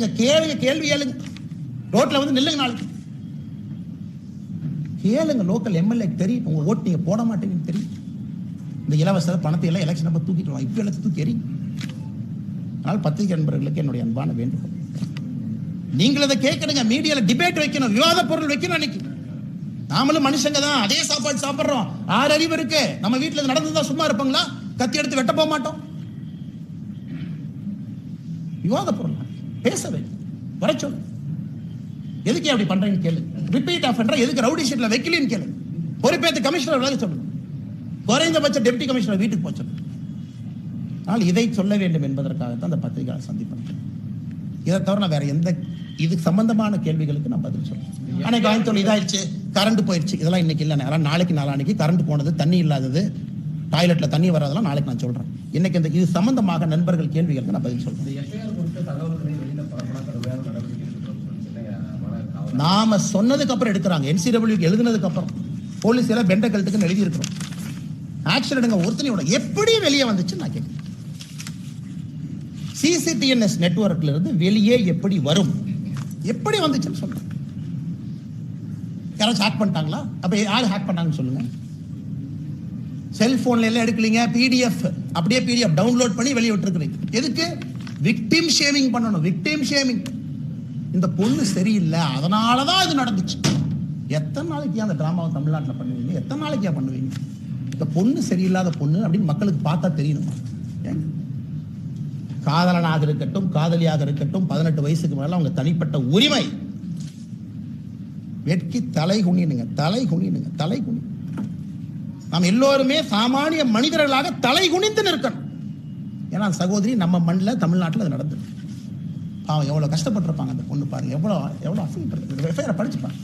கேளுங்க கேள்வி கேளுங்க. ரோட்ல வந்து நில்லுங்க நாளைக்கு. கேளுங்க லோக்கல் எம்எல்ஏ தெரியும். உங்க ஓட்டு நீங்க போட மாட்டேங்கன்னு தெரியும். இந்த இலவச பணத்தை எல்லாம் எலெக்ஷன் நம்ம தூக்கிட்டு வாங்க. இப்ப எல்லாம் தூக்கி எறி. அதனால் பத்திரிகை நண்பர்களுக்கு என்னுடைய அன்பான வேண்டுகோள். நீங்கள் அதை கேட்கணுங்க. மீடியால டிபேட் வைக்கணும். விவாத பொருள் வைக்கணும் அன்னைக்கு. நாமளும் மனுஷங்க தான். அதே சாப்பாடு சாப்பிடுறோம். ஆறு அறிவு இருக்கு. நம்ம வீட்டுல நடந்ததா சும்மா இருப்பாங்களா? கத்தி எடுத்து வெட்ட போக மாட்டோம். விவாத பொருள். பேச வேண்டும் வர சொல்லு எதுக்கு அப்படி பண்றீங்கன்னு கேளு. ரிப்பீட் ஆஃபெண்டர் எதுக்கு ரவுடி ஷீட்ல வைக்கலன்னு கேளு. பொறுப்பேற்று கமிஷனர் விலக சொல்லு குறைந்தபட்ச டெப்டி கமிஷனர் வீட்டுக்கு போக ஆனால் இதை சொல்ல வேண்டும் என்பதற்காகத்தான் அந்த பத்திரிகையாளர் சந்திப்பேன் இதை தவிர நான் வேற எந்த இது சம்பந்தமான கேள்விகளுக்கு நான் பதில் சொல்றேன் அன்னைக்கு கோயம்புத்தூர் இதாயிடுச்சு. கரண்ட் போயிடுச்சு. இதெல்லாம் இன்னைக்கு இல்லை. அதெல்லாம் நாளைக்கு நாளான்னைக்கு கரண்ட் போனது தண்ணி இல்லாதது டாய்லெட்ல தண்ணி வராதெல்லாம் நாளைக்கு நான் சொல்றேன். இன்னைக்கு இந்த இது சம்பந்தமாக நண்பர்கள் கேள்விகளுக்கு நான் பதில் சொல்றேன். தகவல்களை வெளியில பரப்பலாம் கடுமையான நடவடிக்கை எடுக்கிறோம் நாம சொன்னதுக்கு அப்புறம் எடுக்கிறாங்க. என்சிடபிள்யூ எழுதுனதுக்கு அப்புறம். போலீஸ் எல்லாம் பெண்ட கழுத்துக்கு எழுதி இருக்கிறோம் ஆக்ஷன் எடுங்க ஒருத்தனையோட எப்படி வெளியே வந்துச்சு நான் கேட்கிறேன். சிசிடிஎன்எஸ் நெட்ஒர்க்ல இருந்து வெளியே எப்படி வரும்? எப்படி வந்துச்சுன்னு சொல்றேன். யாராச்சும் ஹேக் பண்ணிட்டாங்களா? அப்ப யார் ஹேக் பண்ணாங்கன்னு சொல்லுங்க. செல்போன்ல எல்லாம் எடுக்கலீங்க. பிடிஎஃப் அப்படியே பிடிஎஃப் டவுன்லோட் பண்ணி வெளியே விட்டுருக்குறீங்க. எதுக்கு? விக்டிம் ஷேமிங் பண்ணணும். விக்டிம் ஷேமிங் இந்த பொண்ணு சரியில்லை. அதனால தான் இது நடந்துச்சு. எத்தனை நாளைக்கு அந்த ட்ராமாவை தமிழ்நாட்டில் பண்ணுவீங்க? எத்தனை நாளைக்கு பண்ணுவீங்க? இந்த பொண்ணு சரியில்லாத பொண்ணு அப்படின்னு மக்களுக்கு பார்த்தா தெரியணுமா. ஏங்க? காதலனாக இருக்கட்டும் காதலியாக இருக்கட்டும் பதினெட்டு வயசுக்கு மேலே அவங்க தனிப்பட்ட உரிமை. வெட்கி தலை குனினுங்க தலை குனியனுங்க தலை குனி. நாம் எல்லோருமே சாமானிய மனிதர்களாக தலை குனிந்து நிற்கணும். ஏன்னா அந்த சகோதரி நம்ம மண்ணில் தமிழ்நாட்டில் அது நடந்தது. பாவம் எவ்வளோ கஷ்டப்பட்டிருப்பாங்க அந்த பொண்ணு பாருங்க. எவ்வளோ எவ்வளோ இருக்கு எஃப்ஐஆர் படிச்சுப்பாங்க.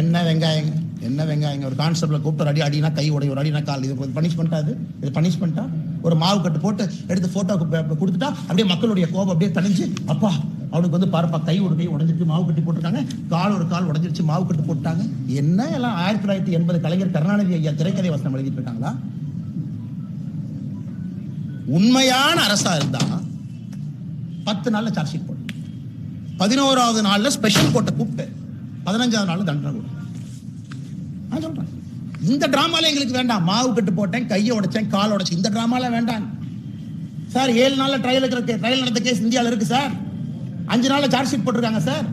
என்ன வெங்காயங்க என்ன வெங்காயங்க? ஒரு கான்ஸ்டபிள கூப்பிட்டு ஒரு அடி அடினா கை உடைய ஒரு அடினா கால். இது பனிஷ்மெண்டா அது இது? பனிஷ்மெண்டா ஒரு மாவு கட்டு போட்டு எடுத்து போட்டோ கொடுத்துட்டா அப்படியே மக்களுடைய கோபம் அப்படியே தணிஞ்சு அப்பா அவனுக்கு வந்து பாருப்பா கை ஒரு கை உடஞ்சிருச்சு மாவு கட்டி போட்டிருக்காங்க. கால் ஒரு கால் உடஞ்சிருச்சு மாவு கட்டு போட்டாங்க. என்ன எல்லாம் ஆயிரத்தி தொள்ளாயிரத்தி எண்பது கலைஞர் கருணாநிதி ஐயா திரைக்கதை வசனம் எழுதிட்டு இருக்காங்களா? உண்மையான அரசா இருந்தா பத்து நாள்ல சார்ஜ் ஷீட் போடு. பதினோராவது நாள்ல ஸ்பெஷல் கோர்ட்டை கூப்பிட்டு பதினஞ்சாவது நாள்ல தண்டனை கொடு. நான் சொல்றேன். இந்த டிராமால எங்களுக்கு வேண்டாம். மாவு கட்டு போட்டேன் கையை உடைச்சேன் கால் உடைச்சேன். இந்த டிராமால வேண்டாம். சார் ஏழு நாள்ல ட்ரையல் இருக்கிற ட்ரையல் நடந்த கேஸ் இந்தியாவில் இருக்கு சார். அஞ்சு நாள்ல சார்ஜ் ஷீட் போட்டிருக்காங்க சார்.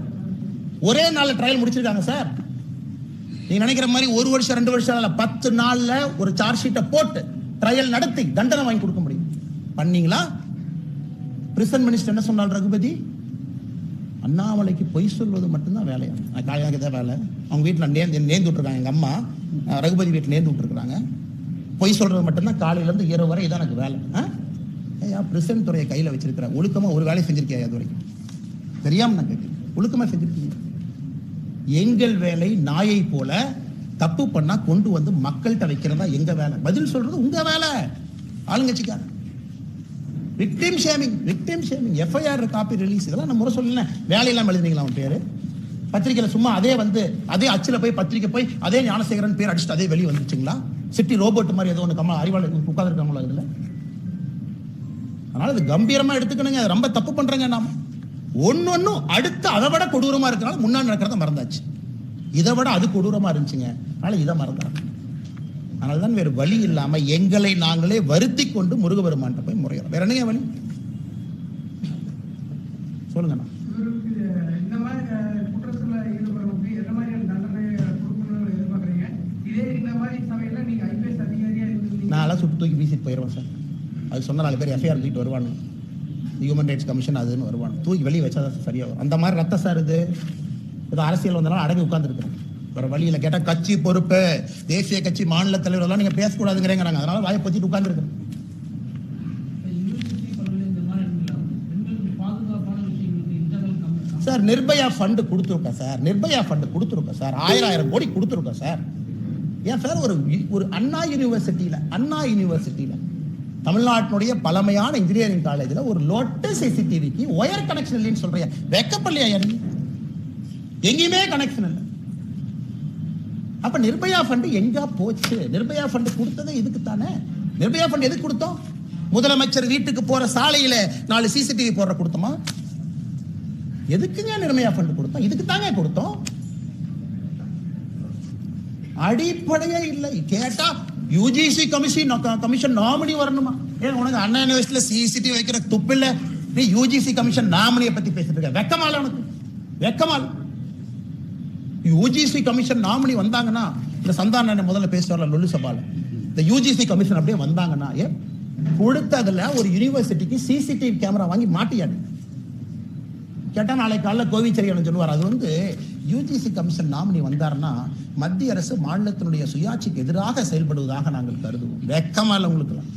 ஒரே நாள்ல ட்ரையல் முடிச்சிருக்காங்க சார். நீங்க நினைக்கிற மாதிரி ஒரு வருஷம் ரெண்டு வருஷம் இல்ல பத்து நாள்ல ஒரு சார்ஜ் ஷீட்டை போட்டு ட்ரையல் நடத்தி தண்டனை வாங்கி கொடுக்க முடியும். பண்ணீங்களா? பிரிசன் மினிஸ்டர் என்ன சொன்னார் ரகுபதி? அண்ணாமலைக்கு பொய் சொல்வது மட்டும்தான் வேலையா? நான் காலையாக தான் வேலை. அவங்க வீட்டில் நேர்ந்து நேர்ந்து விட்டுருக்காங்க எங்கள் அம்மா. ரகுபதி வீட்டில் நேர்ந்து விட்டுருக்குறாங்க. பொய் சொல்கிறது மட்டும்தான் காலையிலேருந்து இரவு வரை இதான் எனக்கு வேலை. ஆ? ஏயா பிரசிடன்ட் துறையை கையில் வச்சிருக்கிறேன் ஒழுக்கமாக ஒரு வேலையை செஞ்சிருக்கியா அது வரைக்கும்? தெரியாமல் நான் கேட்குறேன் ஒழுக்கமாக செஞ்சிருக்கீங்க. எங்கள் வேலை நாயை போல தப்பு பண்ணா கொண்டு வந்து மக்கள்கிட்ட வைக்கிறதா எங்க வேலை? பதில் சொல்றது உங்க வேலை. ஆளுங்கட்சிக்கார victim shaming victim shaming FIR copy release இதெல்லாம் நான் முறை சொல்லல வேலையெல்லாம் எழுதுனீங்களா அவன் பேரு? பத்திரிக்கையில சும்மா அதே வந்து அதே அச்சில் போய் பத்திரிக்கை போய் அதே ஞானசேகரன் பேர் அடிச்சுட்டு அதே வெளியே வந்துச்சுங்களா சிட்டி ரோபோட் மாதிரி ஏதோ ஒன்று கமல் அறிவாளர் உட்காந்துருக்காங்களா இதுல? அதனால இது கம்பீரமா எடுத்துக்கணுங்க. அது ரொம்ப தப்பு பண்றேங்க நாம. ஒன்னொன்னும் அடுத்து அதை விட கொடூரமா இருக்கனால முன்னாடி நடக்கிறத மறந்தாச்சு. இதை விட அது கொடூரமா இருந்துச்சுங்க. அதனால இதை மறந்தாங்க அதனால தான் வேறு வழி இல்லாம எங்களை நாங்களே வருத்தி கொண்டு முருகபெருமான்ட்ட போய் முறையிறோம் வேற என்னங்க வழி? சொல்லுங்கண்ணா இவருக்கு இந்த மாதிரி குற்றத்தில் குற்றத்துல ஈடுபடுறவங்களுக்கு எந்த மாதிரியான தண்டனை கொடுக்கணும்னு எதிர்பார்க்குறீங்க? இதே இந்த மாதிரி சமையல நீங்க ஐபிஎஸ் அதிகாரியா இருந்திருந்தீங்க நான் எல்லாம் சுட்டு தூக்கி வீசிட்டு போயிடுவேன் சார். அது சொன்ன நாலு பேர் எஃப்ஐஆர் தூக்கிட்டு வருவானு ஹியூமன் ரைட்ஸ் கமிஷன் அதுன்னு வருவான் தூக்கி வெளியே வச்சா தான் சரியாகும் அந்த மாதிரி ரத்த சார் இது. ஏதோ அரசியல் வந்தனால அடங்கி உட்காந்துருக்குறேன் வேற வழியில் கேட்டால் கட்சி பொறுப்பு. தேசிய கட்சி மாநில தலைவர் எல்லாம் நீங்க பேசக்கூடாதுங்கிறேங்கிறாங்க. அதனால வாயை பத்திட்டு உட்காந்துருக்கேன் யூனிவர்சிட்டி பள்ளியில் இந்த மாதிரி இருக்கலாம் பெண்களுக்கு பாதுகாப்பான விஷயங்களுக்கு இன்டர்னல் கம்மி சார் நிர்பயா ஃபண்டு கொடுத்துருக்கோம் சார். நிர்பயா ஃபண்டு கொடுத்துருக்கோம் சார். ஆயிரம் ஆயிரம் கோடி கொடுத்துருக்கோம் சார். ஏன் சார் ஒரு ஒரு அண்ணா யூனிவர்சிட்டியில அண்ணா யூனிவர்சிட்டியில தமிழ்நாட்டினுடைய பழமையான இன்ஜினியரிங் காலேஜில் ஒரு லோட்டஸ் சிசிடிவிக்கு ஒயர் கனெக்ஷன் இல்லைன்னு சொல்றியா? வெக்கப்பள்ளியா நீ எங்கேயுமே கனெக்ஷன் இல்லை. அப்ப நிர்பயா ஃபண்டு எங்க போச்சு? நிர்பயா ஃபண்டு கொடுத்ததே இதுக்கு தானே? நிர்பயா ஃபண்ட் எதுக்கு கொடுத்தோம்? முதலமைச்சர் வீட்டுக்கு போற சாலையில நாலு சிசிடிவி போடுற கொடுத்தோமா? எதுக்குங்க நிர்மயா ஃபண்ட் கொடுத்தோம்? இதுக்கு தாங்க கொடுத்தோம். அடிப்படையே இல்லை. கேட்டா யூஜிசி கமிஷன் கமிஷன் நாமினி வரணுமா? ஏன் உனக்கு அண்ணா யூனிவர்சிட்டியில சிசிடி வைக்கிற துப்பு இல்ல. நீ யூஜிசி கமிஷன் நாமினியை பத்தி பேசிட்டு இருக்க. வெக்கமால உனக்கு? வெக்கமால யூஜிசி கமிஷன் நாமினி வந்தாங்கன்னா இந்த சந்தான முதல்ல பேசுவார்ல லொல்லு சபால. இந்த யூஜிசி கமிஷன் அப்படியே வந்தாங்கன்னா ஏ கொடுத்ததுல ஒரு யூனிவர்சிட்டிக்கு சிசிடிவி கேமரா வாங்கி மாட்டியாடு. கேட்டால் நாளைக்கு காலைல கோவிச்சரியன் சொல்லுவார். அது வந்து யூஜிசி கமிஷன் நாமினி வந்தாருன்னா மத்திய அரசு மாநிலத்தினுடைய சுயாட்சிக்கு எதிராக செயல்படுவதாக நாங்கள் கருதுவோம். வெக்கமா இல்லை உங்களுக்குலாம்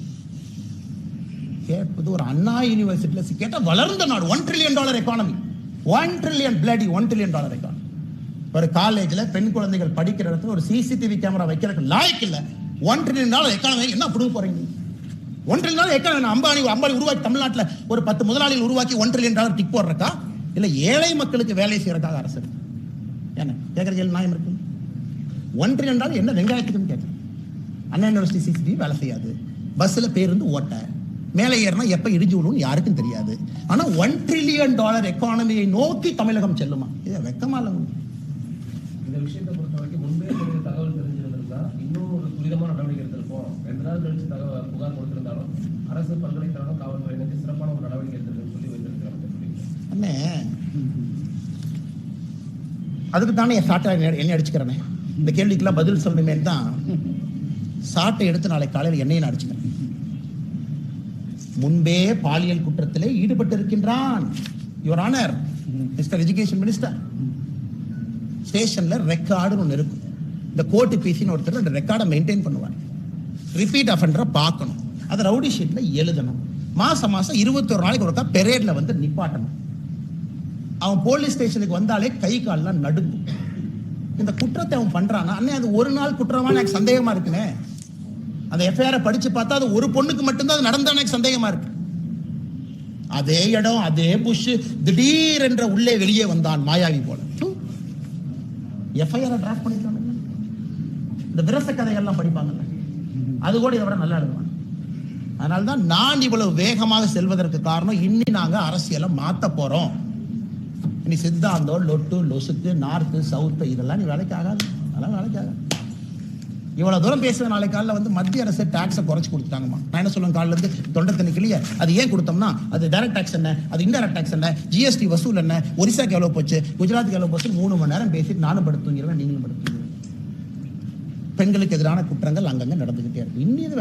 கேட்பது ஒரு அண்ணா யூனிவர்சிட்டியில் கேட்டால் வளர்ந்த நாடு. One trillion dollar economy one trillion bloody one trillion dollar economy ஒரு காலேஜில் பெண் குழந்தைகள் படிக்கிற இடத்துல ஒரு சிசிடிவி கேமரா வைக்கிறதுக்கு லாய்க்கு இல்லை. ஒன் ட்ரில்லியன் டாலர் எக்கானமி என்ன புடுங்க போறீங்க? One trillion dollar economy Ambani Ambani உருவாக்கி தமிழ்நாட்டில் ஒரு பத்து முதலாளிகள் உருவாக்கி ஒன் ட்ரில்லியன் டாலர் டிக் போடுறக்கா இல்லை ஏழை மக்களுக்கு வேலை செய்யறதுக்காக அரசு இருக்கு? என்ன கேட்கற கேள்வி நியாயம் இருக்கு. ஒன் என்றால் என்ன வெங்காயத்துக்குன்னு கேட்கறேன் அண்ணா யூனிவர்சிட்டி சிசிடிவி வேலை செய்யாது. பஸ்ஸில் பேருந்து ஓட்ட. மேலே ஏறினா எப்போ இடிஞ்சு விழுவும் யாருக்கும் தெரியாது. ஆனால் ஒன் ட்ரில்லியன் டாலர் எக்கானமியை நோக்கி தமிழகம் செல்லுமா? இது வெக்கமா இல்லை இந்த விஷயத்தை பொறுத்த வரைக்கும் முன்பே தகவல் தெரிஞ்சிருந்திருந்தா இன்னும் ஒரு துரிதமான நடவடிக்கை எடுத்திருப்போம். ரெண்டு நாள் கழிச்சு தகவல் புகார் கொடுத்திருந்தாலும் அரசு பல்கலைக்கழகம் காவல்துறையினருக்கு சிறப்பான ஒரு நடவடிக்கை எடுத்திருக்குன்னு சொல்லி வைத்திருக்கிறாங்க அண்ணே. அதுக்கு தானே என் சாட்டை எண்ணெய் அடிச்சுக்கிறேனே. இந்த கேள்விக்கெல்லாம் பதில் சொல்லணுமே தான் சாட்டை எடுத்து நாளை காலையில் என்னையும் நான் அடிச்சுக்கிறேன். முன்பே பாலியல் குற்றத்திலே ஈடுபட்டு இருக்கின்றான் your honour mister education minister ஸ்டேஷன்ல ரெக்கார்டுன்னு ஒன்று இருக்கும். இந்த கோர்ட்டு பிசின்னு ஒருத்தர் அந்த ரெக்கார்டை மெயின்டைன் பண்ணுவார். ரிப்பீட் அஃபண்டரை பார்க்கணும். அதை ரவுடி ஷீட்டில் எழுதணும். மாசம் மாசம் இருபத்தொரு நாளைக்கு ஒருக்கா பெரேடில் வந்து நிப்பாட்டணும். அவன் போலீஸ் ஸ்டேஷனுக்கு வந்தாலே கை கால்லாம் நடுங்கும். இந்த குற்றத்தை அவன் பண்றானா? அண்ணே அது ஒரு நாள் குற்றமா? எனக்கு சந்தேகமா இருக்குனே அந்த எஃப்ஐஆர் படிச்சு பார்த்தா அது ஒரு பொண்ணுக்கு மட்டும்தான் அது நடந்தா எனக்கு சந்தேகமா இருக்கு. அதே இடம் அதே புஷ் திடீர் என்ற உள்ளே வெளியே வந்தான் மாயாவி போல. எஃப்ஐஆர் டிராஃப்ட் பண்ணிக்கிறாங்க இந்த விரச கதைகள்லாம் படிப்பாங்கல்ல. அது கூட இதை விட நல்லா எழுதுவாங்க அதனால தான் நான் இவ்வளவு வேகமாக செல்வதற்கு காரணம் இன்னி நாங்க அரசியலை மாத்த போறோம். நீ சித்தாந்தம் லொட்டு லொசுக்கு நார்த்து சவுத்து இதெல்லாம் நீ வேலைக்கு ஆகாது. அதெல்லாம் வேலைக்கு ஆகாது. இவ்வளவு தூரம் பேசுற நாளைக்கு காலைல வந்து மத்திய அரசு டாக்ஸை குறைச்சு கொடுத்துட்டாங்கம்மா. நான் என்ன சொல்லுவேன் காலைல இருந்து? தொண்டை தண்ணி கிளிய. அது ஏன் கொடுத்தோம்னா அது டைரக்ட் டாக்ஸ் என்ன? அது இன்டைரக்ட் டாக்ஸ் என்ன? ஜிஎஸ்டி வசூல் என்ன? ஒரிசாக்கு எவ்வளோ போச்சு? குஜராத்துக்கு எவ்வளோ போச்சு? மூணு மணி நேரம் பேசிட்டு நானும் படுத்து நீங்களும் படுத்து பெண்களுக்கு எதிரான குற்றங்கள் அங்கங்க நடந்துகிட்டே இருக்கு. இன்னும்